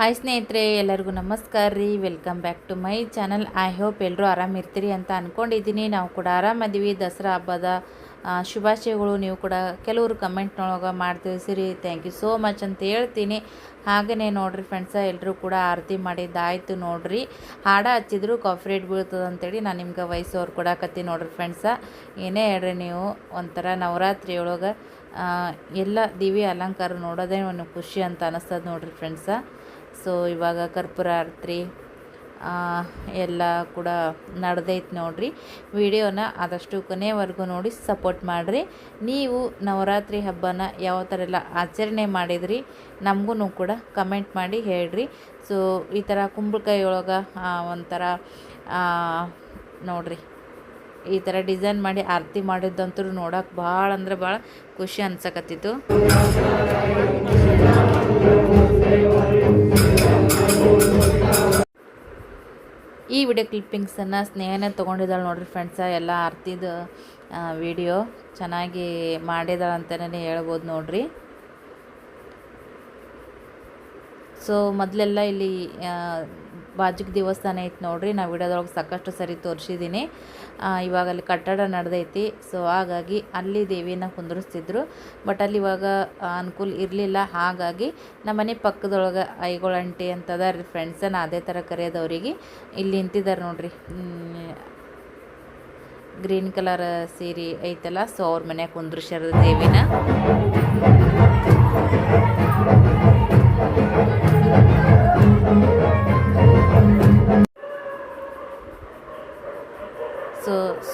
Hi ಸ್ನೇಹಿತರೆ, ಎಲ್ಲರಿಗೂ ನಮಸ್ಕಾರ ರೀ. Welcome back to my channel I hope ಎಲ್ಲರೂ ಆರಾಮಿರ್ತೀರಿ ಅಂತ ಅಂದ್ಕೊಂಡಿದ್ದೀನಿ ನಾವು ಕೂಡ ಆರಾಮದೀವಿ ದಸರಾ ಹಬ್ಬದ ಶುಭಾಶಯಗಳು ನೀವು ಕೂಡ ಕೆಲವರು ಕಮೆಂಟ್ನೊಳಗೆ ಮಾಡ್ತೀವಿ ಸರಿ ಥ್ಯಾಂಕ್ ಯು ಸೋ ಮಚ್ ಅಂತ ಹೇಳ್ತೀನಿ. ಹಾಗೆಯೇ ನೋಡ್ರಿ ಫ್ರೆಂಡ್ಸ ಎಲ್ಲರೂ ಕೂಡ ಆರತಿ ಮಾಡಿದ್ದಾಯಿತು ನೋಡ್ರಿ. ಹಾಡ ಹಚ್ಚಿದ್ರು ಕಾಫಿ ರೇಟ್ ಬೀಳ್ತದೆ ಅಂತೇಳಿ ನಾನು ನಿಮ್ಗೆ ವಯಸ್ಸವ್ರು ಕೊಡಾಕತ್ತೀನಿ ನೋಡ್ರಿ ಫ್ರೆಂಡ್ಸ ಏನೇ ಹೇಳ್ರಿ ನೀವು, ಒಂಥರ ನವರಾತ್ರಿ ಒಳಗೆ ಎಲ್ಲ ದಿವಿ ಅಲಂಕಾರ ನೋಡೋದೇ ಒಂದು ಖುಷಿ ಅಂತ ಅನ್ನಿಸ್ತದೆ ನೋಡ್ರಿ ಫ್ರೆಂಡ್ಸ ಸೊ ಇವಾಗ ಕರ್ಪೂರ ಆರತಿ ಎಲ್ಲ ಕೂಡ ನಡೆದೈತೆ ನೋಡಿರಿ. ವಿಡಿಯೋನ ಆದಷ್ಟು ಕೊನೆವರೆಗೂ ನೋಡಿ ಸಪೋರ್ಟ್ ಮಾಡಿರಿ. ನೀವು ನವರಾತ್ರಿ ಹಬ್ಬನ ಯಾವ ಥರ ಎಲ್ಲ ಆಚರಣೆ ಮಾಡಿದ್ರಿ ನಮಗೂ ಕೂಡ ಕಮೆಂಟ್ ಮಾಡಿ ಹೇಳ್ರಿ. ಸೊ ಈ ಥರ ಕುಂಬಳಕಾಯಿ ಒಳಗೆ ಒಂಥರ ನೋಡಿರಿ, ಈ ಥರ ಡಿಸೈನ್ ಮಾಡಿ ಆರತಿ ಮಾಡಿದ್ದಂತೂ ನೋಡೋಕೆ ಭಾಳ ಅಂದ್ರೆ ಭಾಳ ಖುಷಿ ಅನ್ಸಕತ್ತಿತ್ತು. ಈ ವಿಡಿಯೋ ಕ್ಲಿಪ್ಪಿಂಗ್ಸನ್ನು ಸ್ನೇಹನೇ ತೊಗೊಂಡಿದ್ದಾಳೆ ನೋಡ್ರಿ ಫ್ರೆಂಡ್ಸ ಎಲ್ಲ ಅರ್ತಿದ್ದು ವಿಡಿಯೋ ಚೆನ್ನಾಗಿ ಮಾಡಿದಾಳೆ ಅಂತಲೇ ಹೇಳ್ಬೋದು ನೋಡ್ರಿ. ಸೊ ಮೊದಲೆಲ್ಲ ಇಲ್ಲಿ ಬಾಜುಕ್ ದೇವಸ್ಥಾನ ಐತೆ ನೋಡ್ರಿ. ನಾವು ವಿಡಿಯೋದೊಳಗೆ ಸಾಕಷ್ಟು ಸರಿ ತೋರಿಸಿದ್ದೀನಿ ಇವಾಗ ಅಲ್ಲಿ ಕಟ್ಟಡ ನಡೆದೈತಿ. ಸೊ ಹಾಗಾಗಿ ಅಲ್ಲಿ ದೇವಿನ ಕುಂದಿರಿಸ್ತಿದ್ರು. ಬಟ್ ಅಲ್ಲಿ ಇವಾಗ ಅನುಕೂಲ ಇರಲಿಲ್ಲ. ಹಾಗಾಗಿ ನಮ್ಮ ಮನೆ ಪಕ್ಕದೊಳಗೆ ಐಗೊಳಂಟಿ ಅಂತದ ರೀ ನಾ ಅದೇ ಥರ ಕರೆಯೋದವ್ರಿಗೆ ಇಲ್ಲಿ ನಿಂತಿದ್ದಾರೆ ನೋಡ್ರಿ. ಗ್ರೀನ್ ಕಲರ್ ಸೀರೆ ಐತಲ್ಲ ಸೊ ಅವ್ರ ಮನೆಯಾಗ ಕುಂದ್ರಿಸ್ಯಾರ ದೇವಿನ.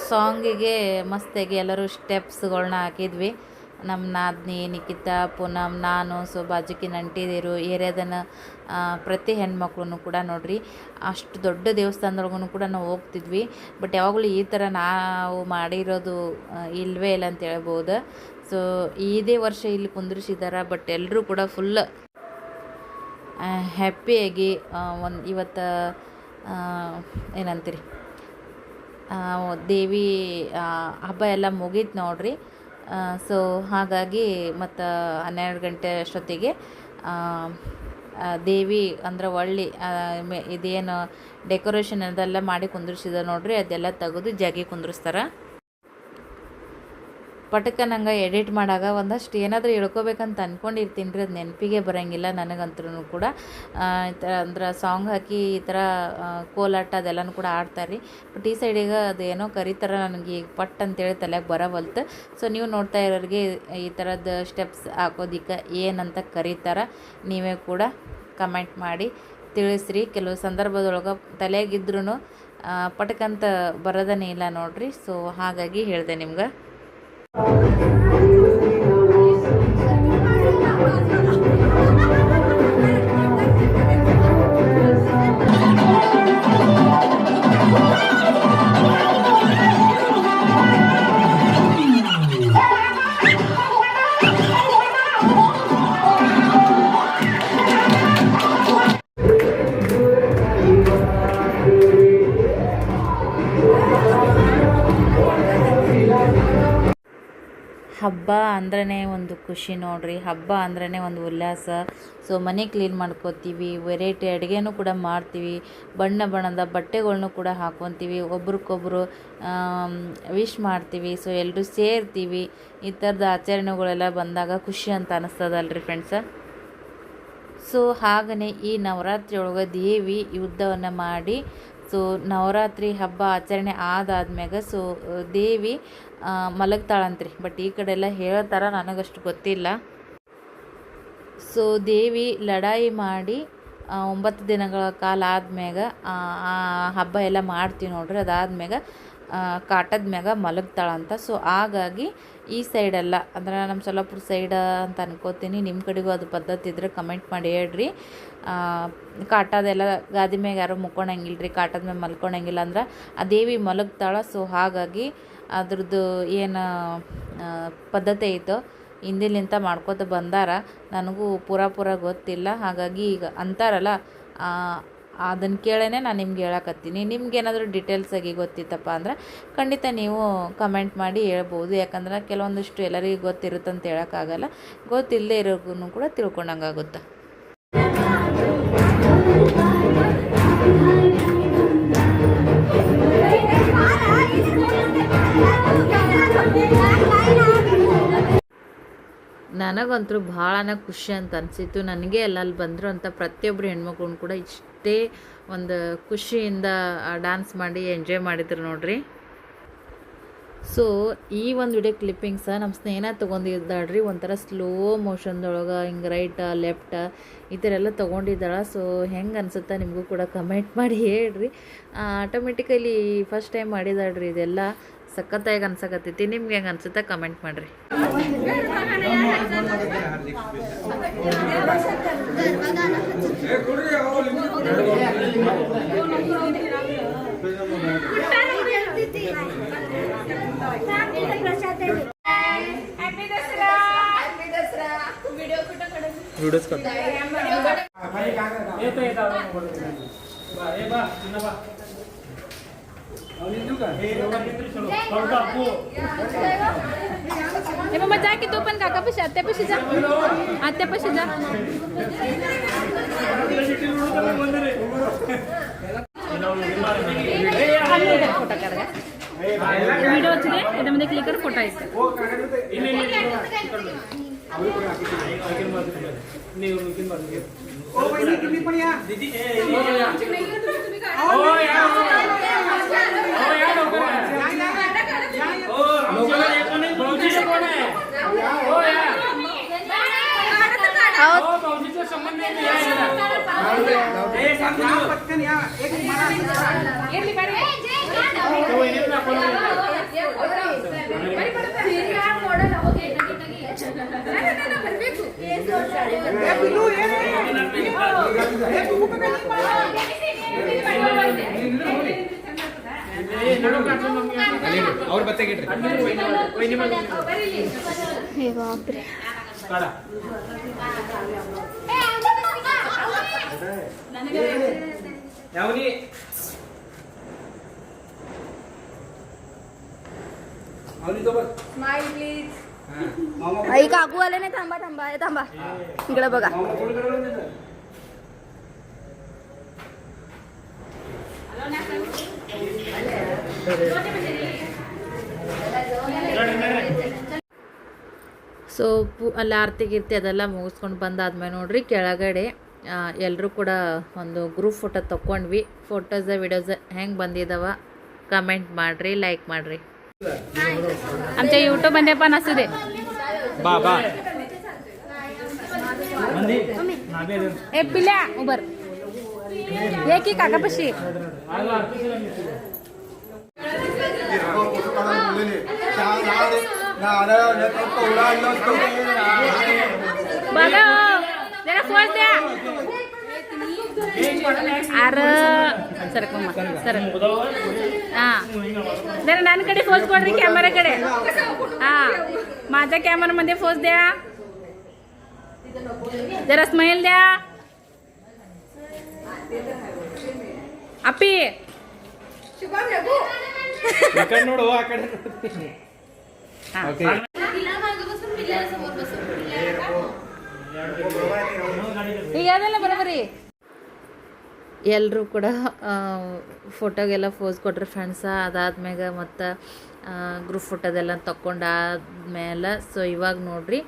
ಸಾಂಗಿಗೆ ಮಸ್ತಾಗಿ ಎಲ್ಲರೂ ಸ್ಟೆಪ್ಸ್ಗಳನ್ನ ಹಾಕಿದ್ವಿ. ನಮ್ಮ ನಾದ್ನಿ ನಿಖಿತಾ ಪೂನಮ್ ನಾನು ಸೊ ಬಾಜುಕಿ ನಂಟಿದಿರು ಏರ್ಯಾದನ ಪ್ರತಿ ಹೆಣ್ಮಕ್ಳು ಕೂಡ ನೋಡ್ರಿ. ಅಷ್ಟು ದೊಡ್ಡ ದೇವಸ್ಥಾನದೊಳಗೂ ಕೂಡ ನಾವು ಹೋಗ್ತಿದ್ವಿ. ಬಟ್ ಯಾವಾಗಲೂ ಈ ಥರ ನಾವು ಮಾಡಿರೋದು ಇಲ್ಲವೇ ಇಲ್ಲ ಅಂತ ಹೇಳ್ಬೋದು. ಸೊ ಇದೇ ವರ್ಷ ಇಲ್ಲಿ ಕುಂದಿರಿಸಿದ್ದಾರೆ ಬಟ್ ಎಲ್ಲರೂ ಕೂಡ ಫುಲ್ ಹ್ಯಾಪಿಯಾಗಿ ಒಂದು ಇವತ್ತು ಏನಂತೀರಿ? ದೇವಿ ಹಬ್ಬ ಎಲ್ಲ ಮುಗೀತು ನೋಡ್ರಿ. ಸೊ ಹಾಗಾಗಿ ಮತ್ತು ಹನ್ನೆರಡು ಗಂಟೆ ಅಷ್ಟೊತ್ತಿಗೆ ದೇವಿ ಅಂದ್ರೆ ಒಳ್ಳಿ ಇದೇನು ಡೆಕೋರೇಷನ್ ಅದೆಲ್ಲ ಮಾಡಿ ಕುಂದ್ರಿಸಿದ ನೋಡ್ರಿ, ಅದೆಲ್ಲ ತೆಗೆದು ಜಾಗಿ ಕುಂದ್ರಿಸ್ತಾರೆ. ಪಟಕ ನಂಗೆ ಎಡಿಟ್ ಮಾಡಾಗ ಒಂದಷ್ಟು ಏನಾದರೂ ಹೇಳ್ಕೊಬೇಕಂತ ಅಂದ್ಕೊಂಡಿರ್ತೀನಿ ರೀ. ಅದು ನೆನಪಿಗೆ ಬರೋಂಗಿಲ್ಲ ನನಗಂತೂ ಕೂಡ. ಈ ಥರ ಅಂದ್ರೆ ಸಾಂಗ್ ಹಾಕಿ ಈ ಥರ ಕೋಲಾಟ ಅದೆಲ್ಲನೂ ಕೂಡ ಆಡ್ತಾರೆ ರೀ. ಬಟ್ ಈ ಸೈಡಿಗೆ ಅದು ಏನೋ ಕರೀತಾರ ನನಗೆ ಈಗ ಪಟ್ ಅಂತೇಳಿ ತಲೆಗೆ ಬರವಲ್ತು ಸೊ ನೀವು ನೋಡ್ತಾ ಇರೋರಿಗೆ ಈ ಥರದ್ದು ಸ್ಟೆಪ್ಸ್ ಹಾಕೋದಿಕ್ಕೆ ಏನಂತ ಕರೀತಾರ ನೀವೇ ಕೂಡ ಕಮೆಂಟ್ ಮಾಡಿ ತಿಳಿಸ್ರಿ. ಕೆಲವು ಸಂದರ್ಭದೊಳಗೆ ತಲೆಗಿದ್ರೂ ಪಟಕಂತ ಬರೋದನೇ ಇಲ್ಲ ನೋಡ್ರಿ. ಸೊ ಹಾಗಾಗಿ ಹೇಳಿದೆ ನಿಮ್ಗೆ. Thank you. ಹಬ್ಬ ಅಂದ್ರೇ ಒಂದು ಖುಷಿ ನೋಡ್ರಿ. ಹಬ್ಬ ಅಂದ್ರೇ ಒಂದು ಉಲ್ಲಾಸ. ಸೊ ಮನೆ ಕ್ಲೀನ್ ಮಾಡ್ಕೋತೀವಿ ವೆರೈಟಿ ಅಡುಗೆನೂ ಕೂಡ ಮಾಡ್ತೀವಿ, ಬಣ್ಣ ಬಣ್ಣದ ಬಟ್ಟೆಗಳ್ನೂ ಕೂಡ ಹಾಕ್ಕೊತೀವಿ ಒಬ್ರಿಗೊಬ್ರು ವಿಶ್ ಮಾಡ್ತೀವಿ ಸೊ ಎಲ್ಲರೂ ಸೇರ್ತೀವಿ. ಈ ಥರದ ಆಚರಣೆಗಳೆಲ್ಲ ಬಂದಾಗ ಖುಷಿ ಅಂತ ಅನ್ನಿಸ್ತದಲ್ರಿ ಫ್ರೆಂಡ್ಸ ಸೊ ಹಾಗೆಯೇ ಈ ನವರಾತ್ರಿ ಒಳಗೆ ದೇವಿ ಯುದ್ಧವನ್ನು ಮಾಡಿ ಸೊ ನವರಾತ್ರಿ ಹಬ್ಬ ಆಚರಣೆ ಆದಾದ್ಮ್ಯಾಗ ಸೊ ದೇವಿ ಮಲಗ್ತಾಳಂತ್ರಿ. ಬಟ್ ಈ ಕಡೆ ಎಲ್ಲ ಹೇಳ್ತಾರ ನನಗಷ್ಟು ಗೊತ್ತಿಲ್ಲ. ಸೊ ದೇವಿ ಲಡಾಯಿ ಮಾಡಿ ಒಂಬತ್ತು ದಿನಗಳ ಕಾಲ ಆದ್ಮ್ಯಾಗ, ಆ ಹಬ್ಬ ಎಲ್ಲ ಮಾಡ್ತೀವಿ ನೋಡ್ರಿ. ಅದಾದ್ಮ್ಯಾಗ ಕಾಟದ ಮ್ಯಾಗ ಮಲಗ್ತಾಳಂತ. ಸೊ ಹಾಗಾಗಿ ಈ ಸೈಡೆಲ್ಲ, ಅಂದ್ರೆ ನಮ್ಮ ಸೊಲ್ಲಾಪುರ ಸೈಡ್ ಅಂತ ಅನ್ಕೋತೀನಿ. ನಿಮ್ಮ ಕಡೆಗೂ ಅದು ಪದ್ಧತಿ ಇದ್ರೆ ಕಮೆಂಟ್ ಮಾಡಿ ಹೇಳ್ರಿ. ಕಾಟದೆಲ್ಲ ಗಾದಿ ಮ್ಯಾಗ ಯಾರು ಮುಕ್ಕೊಳಂಗಿಲ್ಲ ರೀ ಕಾಟದ ಮ್ಯಾಗ ಮಲ್ಕೊಳಂಗಿಲ್ಲ ಅಂದ್ರೆ ಆ ದೇವಿ ಮಲಗ್ತಾಳ. ಸೊ ಹಾಗಾಗಿ ಅದ್ರದ್ದು ಏನು ಪದ್ಧತಿ ಐತೋ ಹಿಂದಿಲಿಂತ ಮಾಡ್ಕೋತ ಬಂದಾರ. ನನಗೂ ಪೂರ ಪೂರ ಗೊತ್ತಿಲ್ಲ. ಹಾಗಾಗಿ ಈಗ ಅಂತಾರಲ್ಲ ಅದನ್ನು ಕೇಳೇ ನಾನು ನಿಮ್ಗೆ ಹೇಳಕತ್ತೀನಿ. ನಿಮ್ಗೆ ಏನಾದರೂ ಡೀಟೇಲ್ಸಾಗಿ ಗೊತ್ತಿತ್ತಪ್ಪ ಅಂದ್ರೆ ಖಂಡಿತ ನೀವು ಕಮೆಂಟ್ ಮಾಡಿ ಹೇಳ್ಬೋದು. ಯಾಕಂದ್ರೆ ಕೆಲವೊಂದಿಷ್ಟು ಎಲ್ಲರಿಗೂ ಗೊತ್ತಿರುತ್ತಂತ ಹೇಳೋಕ್ಕಾಗಲ್ಲ. ಗೊತ್ತಿಲ್ಲದೆ ಇರೋಗೂ ಕೂಡ ತಿಳ್ಕೊಂಡಂಗಾಗುತ್ತೆ. ನನಗಂತೂ ಭಾಳನ ಖುಷಿ ಅಂತ ಅನಿಸಿತ್ತು. ನನಗೆ ಎಲ್ಲ ಅಲ್ಲಿ ಬಂದರು ಅಂತ ಪ್ರತಿಯೊಬ್ಬರು ಹೆಣ್ಮಕ್ಳು ಕೂಡ ಇಷ್ಟೇ ಒಂದು ಖುಷಿಯಿಂದ ಡ್ಯಾನ್ಸ್ ಮಾಡಿ ಎಂಜಾಯ್ ಮಾಡಿದ್ರು ನೋಡ್ರಿ. ಸೊ ಈ ಒಂದು ವಿಡಿಯೋ ಕ್ಲಿಪ್ಪಿಂಗ್ಸ ನಮ್ಮ ಸ್ನೇಹ ತೊಗೊಂಡಿದ್ದಾಳ್ರಿ. ಒಂಥರ ಸ್ಲೋ ಮೋಷನ್ದೊಳಗೆ ಹಿಂಗೆ ರೈಟ ಲೆಫ್ಟ ಈ ಥರ ಎಲ್ಲ ತೊಗೊಂಡಿದ್ದಾಳೆ. ಸೊ ಹೆಂಗೆ ಅನ್ಸುತ್ತೆ ನಿಮಗೂ ಕೂಡ ಕಮೆಂಟ್ ಮಾಡಿ ಹೇಳ್ರಿ. ಆಟೋಮೆಟಿಕಲಿ ಫಸ್ಟ್ ಟೈಮ್ ಮಾಡಿದಾಳ್ರಿ ಇದೆಲ್ಲ. ಸಖತ್ತಾಗಿ ಅನ್ಸಕತ್ತೈತಿ ನಿಮ್ಗೆ ಹೆಂಗ ಅನ್ಸುತ್ತೆ ಕಮೆಂಟ್ ಮಾಡ್ರಿ ವಿಡಿಯೋಸ್ ಬಾ ಬಾ हे एवढा किती चलो चौदा पो ए मम्मा जा की तू पण काकापाशी आत्यापाशी जा आत्यापाशी जा फोटो कर व्हिडिओ వచ్చింది याच्यामध्ये क्लिक कर फोटो आहे ಅವ್ರ ಬತ್ತೆ ಗಿಟ್ರಿ ಬಾಪ್ರೆ काढा यावनी आवनी तो बघ आई काकू आले नाही थांबा थांबा ए, थांबा इकडे बघा ಸೊ ಪು ಅಲ್ಲಿ ಆರತಿ ಗೀರ್ತಿ ಅದೆಲ್ಲ ಮುಗಿಸ್ಕೊಂಡು ಬಂದಾದ್ಮೇಲೆ ನೋಡ್ರಿ ಕೆಳಗಡೆ ಎಲ್ಲರೂ ಕೂಡ ಒಂದು ಗ್ರೂಪ್ ಫೋಟೋ ತೊಗೊಂಡ್ವಿ ಫೋಟೋಸ ವಿಡಿಯೋಸ್ ಹೆಂಗೆ ಬಂದಿದ್ದಾವ ಕಮೆಂಟ್ ಮಾಡಿರಿ ಲೈಕ್ ಮಾಡಿರಿ आमच्या युट्यूब मध्ये पण असू दे ಬಾ ಬಾ मंदी नाबे दे ए पिल्या उबर ये की काकापाशी आलो आरती केला मी तुला बघा हो. जरा फोन द्या अरे सरक मम्मा सरक हा जरा नानकडे फोज ಕೊಡ್ರಿ कॅमेराकडे हा माझ्या कॅमेरामध्ये फोज द्या जरा स्माईल द्या ಅಪ್ಪಿ ಈ ಕಡೆ ನೋಡು ಆ ಕಡೆ ಹಾ. ಓಕೆ ಈಗ ಅದೆಲ್ಲ ಬರೋಬರಿ ಎಲ್ಲರೂ ಕೂಡ ಫೋಟೋಗೆಲ್ಲ ಫೋಸ್ ಕೊಟ್ರು ಫ್ರೆಂಡ್ಸ ಅದಾದ್ಮ್ಯಾಗ ಮತ್ತು ಗ್ರೂಪ್ ಫೋಟೋದೆಲ್ಲ ತಗೊಂಡಾದ್ಮೇಲೆ ಸೊ ಇವಾಗ ನೋಡ್ರಿ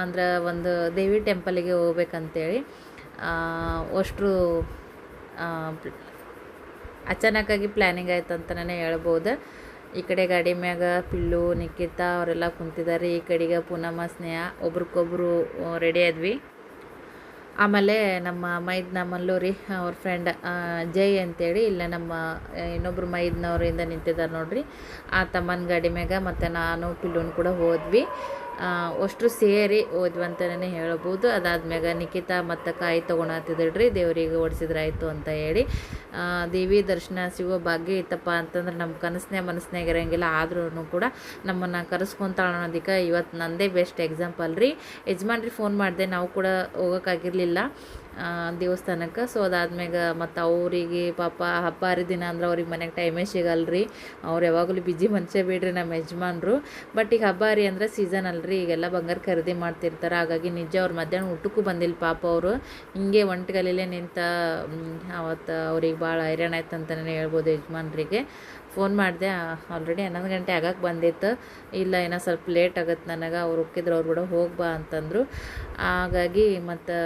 ಅಂದ್ರೆ ಒಂದು ದೇವಿ ಟೆಂಪಲಿಗೆ ಹೋಗ್ಬೇಕಂತೇಳಿ ಅಷ್ಟು ಅಚಾನಕ್ಕಾಗಿ ಪ್ಲ್ಯಾನಿಂಗ್ ಆಯ್ತು ಅಂತಲೇ ಹೇಳ್ಬೋದು. ಈ ಕಡೆ ಗಾಡಿ ಮ್ಯಾಗ ಪಿಲ್ಲು, ನಿಖಿತಾ ಅವರೆಲ್ಲ ಕುಂತಿದ್ದಾರೆ ಈ ಕಡೆಗೆ ಪೂನಮ್ಮ, ಸ್ನೇಹ ಒಬ್ರಿಗೊಬ್ರು ರೆಡಿ ಆದ್ವಿ. ಆಮೇಲೆ ನಮ್ಮ ಮೈದ್ನ ಮಲ್ಲೂರಿ ಅವ್ರ ಫ್ರೆಂಡ್ ಜೈ ಅಂತೇಳಿ ಇಲ್ಲ ನಮ್ಮ ಇನ್ನೊಬ್ರು ಮೈದ್ನವರಿಂದ ನಿಂತಿದ್ದಾರೆ ನೋಡ್ರಿ. ಆ ತಮ್ಮನ ಗಾಡಿ ಮ್ಯಾಗ ಮತ್ತು ನಾನು ಪಿಲ್ಲೂನು ಕೂಡ ಹೋದ್ವಿ. ಅಷ್ಟು ಸೇರಿ ಓದ್ವಿ ಅಂತಲೇ ಹೇಳ್ಬೋದು. ಅದಾದ್ಮ್ಯಾಗ ನಿಖಿತಾ ಮತ್ತು ಕಾಯಿ ತೊಗೊಳತ್ತಿದ್ರಿ ದೇವರಿಗೆ ಓಡಿಸಿದ್ರಾಯ್ತು ಅಂತ ಹೇಳಿ. ದೇವಿ ದರ್ಶನ ಸಿಗೋ ಭಾಗ್ಯ ಇತ್ತಪ್ಪ ಅಂತಂದ್ರೆ ನಮ್ಮ ಕನಸನೇ ಮನಸ್ಸಿನಾಗ ಇರೋಂಗಿಲ್ಲ. ಆದ್ರೂ ಕೂಡ ನಮ್ಮನ್ನು ಕರೆಸ್ಕೊಂತಾಳ ಅನ್ನೋದಕ್ಕೆ ಇವತ್ತು ನಂದೇ ಬೆಸ್ಟ್ ಎಕ್ಸಾಂಪಲ್ ರೀ. ಯಜಮಾನ್ರಿ ಫೋನ್ ಮಾಡಿದೆ, ನಾವು ಕೂಡ ಹೋಗೋಕ್ಕಾಗಿರಲಿಲ್ಲ ದೇವಸ್ಥಾನಕ್ಕೆ. ಸೊ ಅದಾದ್ಮ್ಯಾಗ ಮತ್ತು ಅವರಿಗೆ ಪಾಪ ಹಬ್ಬ ಹರಿದಿನ ಅಂದ್ರೆ ಅವ್ರಿಗೆ ಮನೆಗೆ ಟೈಮೇ ಸಿಗಲ್ರಿ. ಅವ್ರು ಯಾವಾಗಲೂ ಬಿಜಿ ಮನುಷ್ಯ ಬಿಡ್ರಿ ನಮ್ಮ ಯಜಮಾನ್ರು. ಬಟ್ ಈಗ ಹಬ್ಬ ಹರಿ ಅಂದ್ರೆ ಸೀಸನ್ ಅಲ್ರಿ. ಈಗೆಲ್ಲ ಬಂಗಾರ ಖರೀದಿ ಮಾಡ್ತಿರ್ತಾರೆ. ಹಾಗಾಗಿ ನಿಜ ಅವ್ರು ಮಧ್ಯಾಹ್ನ ಊಟಕ್ಕೂ ಬಂದಿಲ್ಲ ಪಾಪ ಅವರು. ಹಿಂಗೆ ಒಂಟ್ಗಲಲ್ಲೇ ನಿಂತ ಅವತ್ತು ಅವ್ರಿಗೆ ಭಾಳ ಹೈರಾಣ ಆಯ್ತು ಅಂತಲೇ ಹೇಳ್ಬೋದು ಯಜಮಾನ್ರಿಗೆ. ಫೋನ್ ಮಾಡಿದೆ ಆಲ್ರೆಡಿ ಹನ್ನೊಂದು ಗಂಟೆ ಆಗಕ್ಕೆ ಬಂದಿತ್ತು. ಇಲ್ಲ ಏನೋ ಸ್ವಲ್ಪ ಲೇಟ್ ಆಗತ್ತೆ ನನಗೆ. ಅವ್ರು ಒಕ್ಕಿದ್ರು ಅವ್ರು ಕೂಡ ಹೋಗಿ ಬಾ ಅಂತಂದರು. ಹಾಗಾಗಿ ಮತ್ತು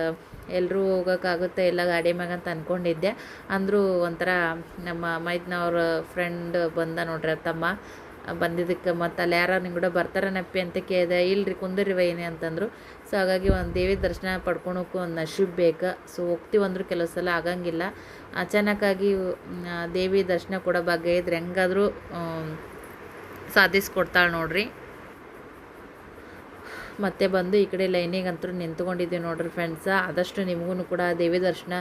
ಎಲ್ಲರೂ ಹೋಗೋಕ್ಕಾಗುತ್ತೆ, ಎಲ್ಲ ಗಾಡಿ ಮ್ಯಾಗ ಅಂತ ಅಂದ್ಕೊಂಡಿದ್ದೆ ಅಂದರೂ ಒಂಥರ ನಮ್ಮ ಮೈದ್ನವ್ರ ಫ್ರೆಂಡ್ ಬಂದ ನೋಡ್ರಿ ತಮ್ಮ ಬಂದಿದ್ದಕ್ಕೆ ಮತ್ತು ಅಲ್ಲಿ ಯಾರು ನಿಮ್ಮ ಕೂಡ ಬರ್ತಾರನಪ್ಪಿ ಅಂತ ಕೇಳಿದೆ, ಇಲ್ರಿ ಕುಂದರಿ ವೈನಿ ಅಂತಂದರು. ಸೊ ಹಾಗಾಗಿ ಒಂದು ದೇವಿ ದರ್ಶನ ಪಡ್ಕೊಳಕ್ಕೂ ಒಂದು ನಶೀಬ್ ಬೇಕು. ಸೊ ಹೋಗ್ತೀವಿ ಅಂದರು ಕೆಲವು ಸಲ ಆಗಂಗಿಲ್ಲ. ಅಚಾನಕ್ಕಾಗಿ ದೇವಿ ದರ್ಶನ ಕೊಡೋ ಭಾಗ್ಯ ಇದ್ರೆ ಹೆಂಗಾದರೂ ಸಾಧಿಸ್ಕೊಡ್ತಾಳೆ ನೋಡ್ರಿ. ಮತ್ತೆ ಬಂದು ಈ ಕಡೆ ಲೈನಿಗೆ ಅಂತೂ ನಿಂತ್ಕೊಂಡಿದ್ದೀವಿ ನೋಡ್ರಿ ಫ್ರೆಂಡ್ಸ ಆದಷ್ಟು ನಿಮಗೂ ಕೂಡ ದೇವಿ ದರ್ಶನ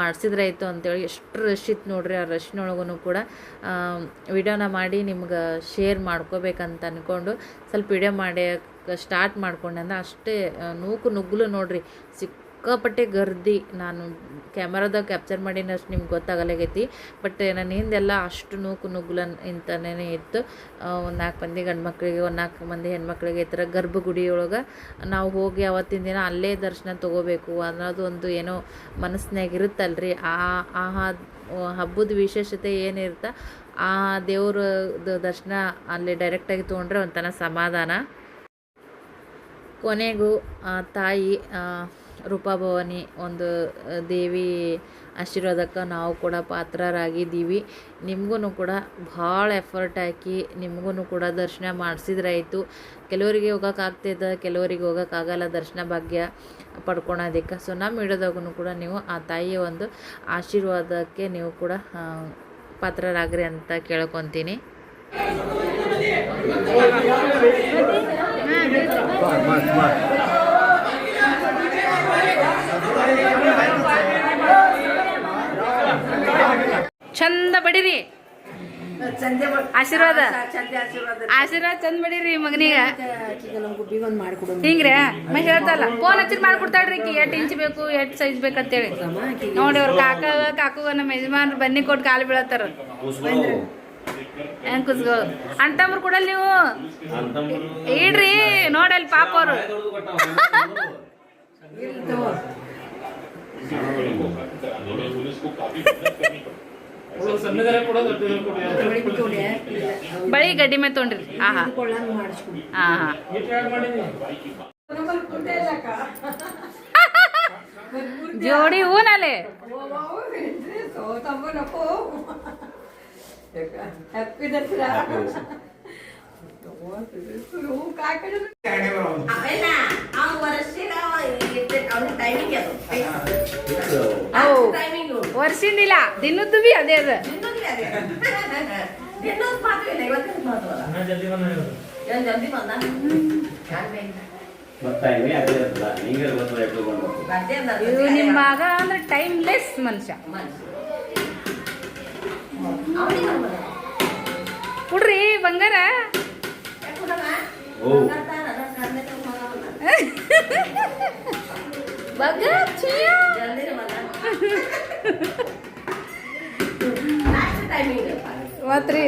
ಮಾಡಿಸಿದ್ರಾಯ್ತು ಅಂತೇಳಿ ಎಷ್ಟು ರಶ್ ಇತ್ತು ನೋಡ್ರಿ ಆ ರಶ್ನೊಳಗೂ ಕೂಡ. ವಿಡಿಯೋನ ಮಾಡಿ ನಿಮ್ಗೆ ಶೇರ್ ಮಾಡ್ಕೋಬೇಕಂತ ಅಂದ್ಕೊಂಡು ಸ್ವಲ್ಪ ವಿಡಿಯೋ ಮಾಡಿ, ಸ್ಟಾರ್ಟ್ ಮಾಡ್ಕೊಂಡೆ ಅಂದ್ರೆ ಅಷ್ಟೇ ನೂಕು ನುಗ್ಗಲು ನೋಡ್ರಿ. ಸಿಕ್ಕಾಪಟ್ಟೆ ಗರ್ದಿ. ನಾನು ಕ್ಯಾಮರಾದಾಗ ಕ್ಯಾಪ್ಚರ್ ಮಾಡಿನಷ್ಟು ನಿಮ್ಗೆ ಗೊತ್ತಾಗಲಾಗೈತಿ. ಬಟ್ ನನ್ನ ಹಿಂದೆಲ್ಲ ಅಷ್ಟು ನೂಕು ನುಗ್ಗುಲನ್ ಇಂತನೇ ಇತ್ತು. ಒಂದು ನಾಲ್ಕು ಮಂದಿ ಗಂಡು ಮಕ್ಕಳಿಗೆ ಒಂದು ನಾಲ್ಕು ಮಂದಿ ಹೆಣ್ಮಕ್ಳಿಗೆ ಈ ಥರ ಗರ್ಭಗುಡಿಯೊಳಗೆ ನಾವು ಹೋಗಿ ಅವತ್ತಿನ ದಿನ ಅಲ್ಲೇ ದರ್ಶನ ತೊಗೋಬೇಕು ಅನ್ನೋದು ಒಂದು ಏನೋ ಮನಸ್ಸಿನಾಗ ಇರುತ್ತಲ್ರಿ. ಆ ಆ ಹಬ್ಬದ ವಿಶೇಷತೆ ಏನಿರುತ್ತೆ ಆ ದೇವ್ರ ದರ್ಶನ ಅಲ್ಲಿ ಡೈರೆಕ್ಟಾಗಿ ತೊಗೊಂಡ್ರೆ ಒಂಥರ ಸಮಾಧಾನ. ಕೊನೆಗೂ ತಾಯಿ ರೂಪಾಭವಾನಿ ಒಂದು ದೇವಿ ಆಶೀರ್ವಾದಕ್ಕೆ ನಾವು ಕೂಡ ಪಾತ್ರರಾಗಿದ್ದೀವಿ. ನಿಮಗೂ ಕೂಡ ಭಾಳ ಎಫರ್ಟ್ ಹಾಕಿ ನಿಮಗೂ ಕೂಡ ದರ್ಶನ ಮಾಡಿಸಿದ್ರಾಯಿತು. ಕೆಲವರಿಗೆ ಹೋಗೋಕ್ಕಾಗ್ತಿದ್ದ ಕೆಲವರಿಗೆ ಹೋಗೋಕ್ಕಾಗಲ್ಲ ದರ್ಶನ ಭಾಗ್ಯ ಪಡ್ಕೊಳೋದಕ್ಕೆ. ಸೊ ನಮ್ಮ ಇಡೋದಾಗೂ ಕೂಡ ನೀವು ಆ ತಾಯಿಯ ಒಂದು ಆಶೀರ್ವಾದಕ್ಕೆ ನೀವು ಕೂಡ ಪಾತ್ರರಾಗ್ರಿ ಅಂತ ಕೇಳ್ಕೊತೀನಿ. ಚಂದ ಬಡಿರಿ. ಆಶೀರ್ವಾದ. ಆಶೀರ್ವಾದ ಚಂದ ಬಡಿರಿ ಮಗನಿಗ. ಹಿಂಗ್ರಿ ಮ ಹೇಳ್ತಲ್ಲ ಫೋನ್ ಹಚ್ಚಿರ್ ಮಾಡ್ಕೊಡ್ತಾಳ್ರಿ ಈಕಿ ಎಷ್ಟು ಇಂಚ್ ಬೇಕು ಎಷ್ಟು ಸೈಜ್ ಬೇಕಂತೇಳಿ ನೋಡಿ ಅವ್ರ ಕಾಕ ಕಾಕು ನಮ್ಮ ಯಜಮಾನ್ರು ಬನ್ನಿ ಕೊಟ್ಟು ಕಾಲು ಬೀಳತ್ತಾರ. ಹೆಂಗ್ ಅಂತಂಬ್ರು ಕೊಡಲ್ ನೀವು? ಇಡ್ರಿ ನೋಡಲ್ ಪಾಪ ಅವ್ರು. बड़ी गड्डी में तोड़ जोड़ी हो नाले तो ವರ್ಷಿಂದಿಲ್ಲ ದಿನದ್ದು ಬಿ ಅದೇ ಅದ. ಗೊತ್ತಾಯ್ತು ಅದೇ ಇರ್ತದ ಹಿಂಗೆ ಗೊತ್ತದ ಎತ್ಕೊಂಡು ಇವ್ ನಿಮ್ ಮಗ ಅಂದ್ರೆ ಟೈಮ್ಲೆಸ್ ಮನುಷ್ಯ. ಕೊಡ್ರಿ ಬಂಗಾರ. ಮತ್ರಿ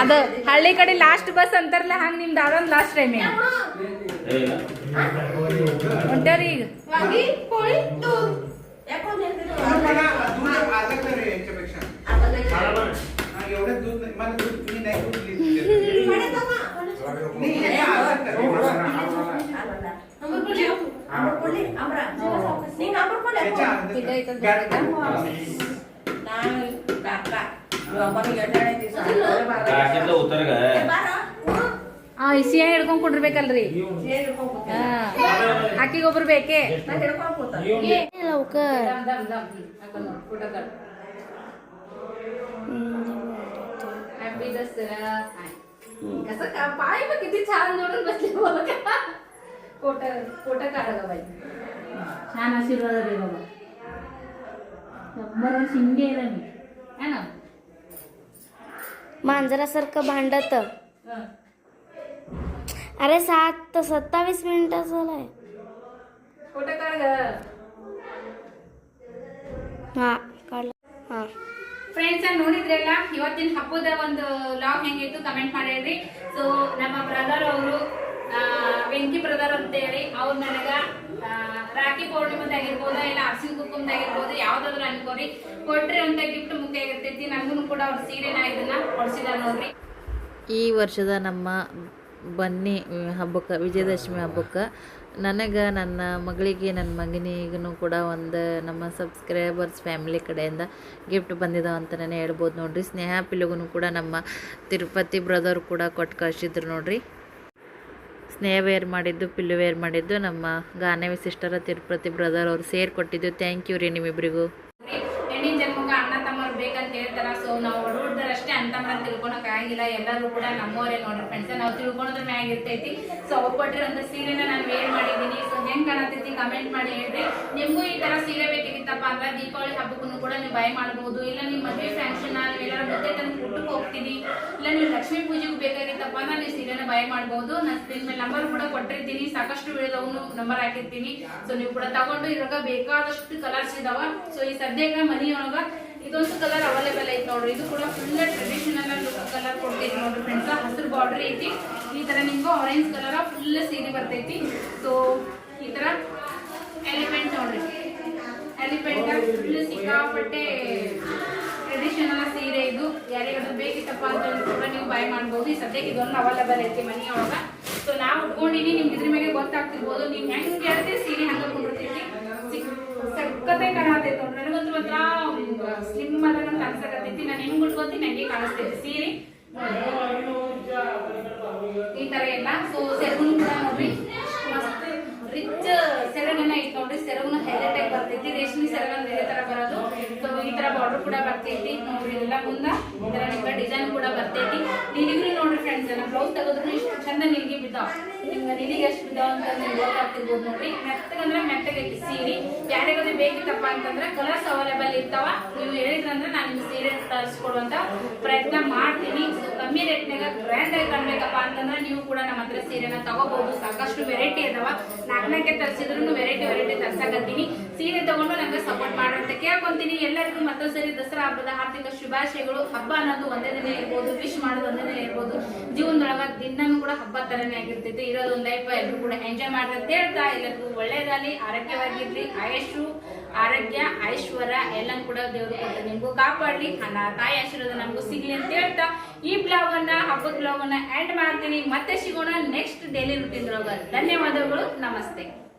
ಅದ ಹಳ್ಳಿ ಕಡೆ ಲಾಸ್ಟ್ ಬಸ್ ಅಂತಾರಲ್ಲ ಹಂಗ ನಿಮ್ದು ಅದೊಂದು ಲಾಸ್ಟ್ ಟೈಮಿಂಗ್ ಹೊಂಟ್ಯಾರಿ ಈಗ. ಹಿಡ್ಕೊಂಡ್ ಕುಡಿರ್ಬೇಕಲ್ರಿ ಹಾ ಆಕಿಗೆ ಒಬ್ರು ಬೇಕೇ ಹ್ಯಾಪಿ ದಸರಾ कसं का पाय बघ किती छान जोडून बसले बघ पोट पोट काढा ग बाई छान आशीर्वाद दे बाबा शंभर शिंगे आहे मी है ना मांजरासारखं भांडत हं. अरे सात सत्तावीस मिनिटं झालाय पोट काढ ग हा काढलं हा ಫ್ರೆಂಡ್ಸ್ ನೋಡಿದ್ರಲ್ಲ ಇವತ್ತಿನ ಹಬ್ಬದ ಒಂದು ಲಾಗ್ ಹೆಂಗಿತ್ತು ಕಮೆಂಟ್ ಮಾಡಿ ಹೇಳ್ರಿ ಸೊ ನಮ್ಮ ಬ್ರದರ್ ಅವರು ವೆಂಕಿ ಬ್ರದರ್ ಅಂತ ಹೇಳಿ ಅವ್ರು ನನಗ ಆ, ರಾಖಿ ಪೌರ್ಣಿಮೆದಾಗಿರ್ಬೋದು ಇಲ್ಲ ಅರ್ಸಿನ ಕುಂಕುಮದಾಗಿರ್ಬೋದು ಯಾವ್ದಾದ್ರು ಅನ್ಕೋರಿ ಕೊಟ್ರಿ ಅಂತ ಗಿಫ್ಟ್ ಮುಖ್ಯ ಆಗಿರ್ತೈತಿ ನನಗೂ ಕೂಡ ಅವ್ರ ಸೀರೆನ ಇದನ್ನ ಕೊಡ್ಸಿದಾರ ನೋಡ್ರಿ ಈ ವರ್ಷದ ನಮ್ಮ ಬನ್ನಿ ಹಬ್ಬಕ್ಕೆ, ವಿಜಯದಶಮಿ ಹಬ್ಬಕ್ಕೆ. ನನಗೆ ನನ್ನ ಮಗಳಿಗೆ, ನನ್ನ ಮಗನಿಗೂ ಕೂಡ ಒಂದು ನಮ್ಮ ಸಬ್ಸ್ಕ್ರೈಬರ್ಸ್ ಫ್ಯಾಮಿಲಿ ಕಡೆಯಿಂದ ಗಿಫ್ಟ್ ಬಂದಿದ್ದಾವೆ ಅಂತಲೇ ಹೇಳ್ಬೋದು ನೋಡಿರಿ. ಸ್ನೇಹ ಪಿಲುಗೂ ಕೂಡ ನಮ್ಮ ತಿರುಪತಿ ಬ್ರದರ್ ಕೂಡ ಕೊಟ್ಟು ಕಳಿಸಿದ್ರು ನೋಡಿರಿ. ಸ್ನೇಹ ವೇರ್ ಮಾಡಿದ್ದು, ಪಿಲ್ಲು ವೇರ್ ಮಾಡಿದ್ದು ನಮ್ಮ ಗಾನವಿ ಸಿಸ್ಟರ ತಿರುಪತಿ ಬ್ರದರ್ ಅವ್ರು ಸೇರಿ ಕೊಟ್ಟಿದ್ದು ಥ್ಯಾಂಕ್ ಯು ರೀ ನಿಮ್ಮಿಬ್ಬರಿಗೂ ಅಣ್ಣ ಬೇಕಂತ ಹೇಳ್ತಾರೆ ಸೊ ನಾವು ತಮ್ಮರ ತಿಳ್ಕೊಳಕ್ ಆಗಿಲ್ಲ. ಎಲ್ಲರೂ ಕೂಡ ನಮ್ಮವರೇ ನೋಡ್ರಿ ಫ್ರೆಂಡ್ಸ್ ನಾವು ತಿಳ್ಕೊಳೋದ್ರ ಮ್ಯಾಗ ಇರ್ತೈತಿ. ಸೊ ಅವ್ರು ಕೊಟ್ಟಿರೋಂಥ ಸೀರೆನ ನಾನು ವೇರ್ ಮಾಡಿದ್ದೀನಿ ಸೊ ಹೆಂಗ್ ಕಾಣತೈತಿ ಕಮೆಂಟ್ ಮಾಡಿ ಹೇಳ್ರಿ. ನಿಮ್ಗೂ ಈ ತರ ಸೀರೆ ಬೇಕಾಗಿತ್ತಪ್ಪ ಅಂದ್ರೆ ದೀಪಾವಳಿ ಹಬ್ಬಕ್ಕೂ ಕೂಡ ನೀವು ಬೈ ಮಾಡಬಹುದು ಇಲ್ಲ ನಿಮ್ಮ ಮದುವೆ ಫ್ಯಾಂಕ್ಷನ್ ನೀವು ಎಲ್ಲಾರು ಮುದ್ದೆ ತಂದು ಊಟಕ್ಕೆ ಹೋಗ್ತೀನಿ. ಇಲ್ಲ ನೀವು ಲಕ್ಷ್ಮೀ ಪೂಜೆಗೆ ಬೇಕಾಗಿತ್ತಪ್ಪ ಅಂದ್ರೆ ನೀವು ಸೀರೆನ ಬೈ ಮಾಡಬಹುದು ನಾನು ಸ್ಕ್ರೀನ್ ಮೇಲೆ ನಂಬರ್ ಕೂಡ ಕೊಟ್ಟಿರ್ತೀನಿ. ಸಾಕಷ್ಟು ವಿಡಿಯೋದವನು ನಂಬರ್ ಹಾಕಿರ್ತೀನಿ. ಸೊ ನೀವು ಕೂಡ ತಗೊಂಡು ಇವಾಗ ಬೇಕಾದಷ್ಟು ಕಲರ್ಸ್ ಇದಾವ. ಸೊ ಈ ಸದ್ಯಕ್ಕೆ ಮನೆಯೊಳಗ ಇದೊಂದು ಕಲರ್ ಅವೈಲೇಬಲ್ ಐತಿ ನೋಡ್ರಿ. ಇದು ಕೂಡ ಫುಲ್ ಟ್ರೆಡಿಷನಲ್ ಕಲರ್ ಕೊಡ್ತೈತಿ ನೋಡ್ರಿ ಫ್ರೆಂಡ್ಸ್ ಹಸಿರು ಬಾರ್ಡರ್ ಐತಿ. ಈ ತರ ನಿಮ್ಗೆ ಆರೆಂಜ್ ಕಲರ್ ಫುಲ್ ಸೀರೆ ಬರ್ತೈತಿ. ಸೊ ಈ ತರ ಎಲಿಮೆಂಟ್ ನೋಡ್ರಿ. ಎಲಿಮೆಂಟ್ ಫುಲ್ ಸಿಕ್ಕಾಪಟ್ಟೆ ಟ್ರೆಡಿಷನಲ್ ಸೀರೆ ಇದು. ಯಾರಿಗಾದ್ರೂ ಬೇಕಿತ್ತಪ್ಪ ಅಂತ ಕೂಡ ನೀವು ಬೈ ಮಾಡ್ಬೋದು. ಈ ಸದ್ಯಕ್ಕೆ ಇದೊಂದು ಅವೈಲೇಬಲ್ ಐತಿ ಮನೆಯೊಳಗ ಸೊ ನಾವು ಉಟ್ಕೊಂಡಿನಿ ನಿಮ್ಗೆ ಇದ್ರ ಮೇಲೆ ಗೊತ್ತಾಗ್ತಿರ್ಬೋದು. ನೀವು ಹೆಂಗ್ ಕೇಳ್ತೀವಿ ಸೀರೆ ಹಂಗ ಕುಂಡಿರ್ತೈತಿ ಸಕ್ಕತ್ತೆ ಕಾಣತೈತಿ ನನಗಂತೂ ಒಂಥರ ಸ್ಲಿಮ್ ಅದ ನಂಗೆ ಅನ್ಸಕತ್ತೈತಿ, ನಾನು ಹೆಂಗ್ ಉಟ್ಕೋತೀನಿ ಹಂಗೆ ಕಾಣಿಸ್ತೈತಿ. ಸೀರೆ? ಈ ತರ ಎಲ್ಲ. ಸೊ ಸೆರಗುನ್ ಕೂಡ ನೋಡ್ರಿ. ಮಸ್ತ್, ರಿಚ್ ಸೆರಗನ್ನ ನೋಡ್ರಿ ಸೆರಗುನ ಹೈಲೈಟ್ ಆಗಿ ಬರ್ತೈತಿ. ರೇಷ್ಮೆ ಸೆರಗನ್ ಬೇರೆ ತರ ಬರೋದು ಸೊ ಈ ತರ ಬಾರ್ಡರ್ ಕೂಡ ಬರ್ತೈತಿ. ನೋಡ್ರಿ ಎಲ್ಲ ಮುಂದ, ಇದರ ನಿಮ್ಮ ಡಿಸೈನ್ ಕೂಡ ಬರ್ತೈತಿ. ನಿಲಿಗ್ರಿ ನೋಡ್ರಿ ಫ್ರೆಂಡ್ಸ್ ಎಲ್ಲ ಬ್ಲೌಸ್ ತೆಗೆದ್ರು ಇಷ್ಟು ಚಂದ ನಿಲ್ಗಿ ಬಿದ್ದಾವ. ನಿಮ್ಗೆ ನಿಲಿಗೆ ಎಷ್ಟು ಬಿದ್ದಾವ ಅಂತ ನೀವು ಗೊತ್ತಾಗ್ತಿರ್ಬೋದು ನೋಡ್ರಿ. ಮೆತ್ತಗಂದ್ರೆ ಮೆತ್ತಗೈತಿ ಸೀರೆ. ಯಾರಿಗಾದ್ರೂ ಬೇಕಿತ್ತಪ್ಪ ಅಂತಂದ್ರೆ ಕಲರ್ಸ್ ಅವೈಲೇಬಲ್ ಇರ್ತಾವ. ನೀವು ಹೇಳಿದ್ರಂದ್ರೆ ನಾನು ನಿಮ್ಗೆ ಸೀರೆ ತರಿಸ್ಕೊಡುವಂತ ಪ್ರಯತ್ನ ಮಾಡ್ತೀನಿ. ಕಮ್ಮಿ ರೇಟ್ನಾಗ ಗ್ರ್ಯಾಂಡ್ ಆಗಿ ಕಾಣ್ಬೇಕಪ್ಪ ಅಂತಂದ್ರೆ ನೀವು ಕೂಡ ನಮ್ಮ ಹತ್ರ ಸೀರೆನ ತಗೋಬಹುದು. ಸಾಕಷ್ಟು ವೆರೈಟಿ ಅದಾವ. ನಾಲ್ಕನಾಕೆ ತರಿಸಿದ್ರು ವೆರೈಟಿ ವೆರೈಟಿ ತರ್ಸಕತ್ತೀನಿ. ಸೀರೆ ತಗೊಂಡು ನಂಗೆ ಸಪೋರ್ಟ್ ಅಂತ ಕೇಳ್ಕೊಂತೀನಿ. ಎಲ್ಲರಿಗೂ ಮತ್ತೊಂದ್ಸರಿ ದಸರಾ ಹಬ್ಬದ ಆರ್ಥಿಕ ಶುಭಾಶಯಗಳು. ಹಬ್ಬ ಅನ್ನೋದು ಒಂದೇ ದಿನ ಇರ್ಬೋದು. ವಿಶ್ ಮಾಡೋದು ಒಂದೇ ದಿನ ಇರ್ಬೋದು. ಜೀವನದೊಳಗ ದಿನನೂ ಕೂಡ ಹಬ್ಬ ತರನೇ ಆಗಿರ್ತೈತಿ. ಇರೋದೊಂದು ಲೈಫ್ ಎಲ್ಲರೂ ಕೂಡ ಎಂಜಾಯ್ ಮಾಡ್ರಿ ಅಂತ ಹೇಳ್ತಾ. ಎಲ್ಲರಿಗೂ ಒಳ್ಳೇದಾಗಲಿ, ಆರೋಗ್ಯವಾಗಿರ್ಲಿ. ಆಯುಷು ಆರೋಗ್ಯ, ಐಶ್ವರ್ಯ ಎಲ್ಲನೂ ಕೂಡ ದೇವರು ಕೊಟ್ಟು ನಿಮಗೂ ಕಾಪಾಡ್ಲಿ. ಅನ್ನ ತಾಯಿ ಆಶೀರ್ವಾದ ನಮಗೂ ಸಿಗ್ಲಿ ಅಂತ ಹೇಳ್ತಾ ಈ ಬ್ಲಾಗ್ ಅನ್ನ ಹಬ್ಬದ ಬ್ಲಾಗ್ ಅನ್ನ ಎಂಡ್ ಮಾಡ್ತೀನಿ. ಮತ್ತೆ ಸಿಗೋಣ ನೆಕ್ಸ್ಟ್ ಡೈಲಿ ರುಟೀನ್ ಧನ್ಯವಾದಗಳು. ನಮಸ್ತೆ.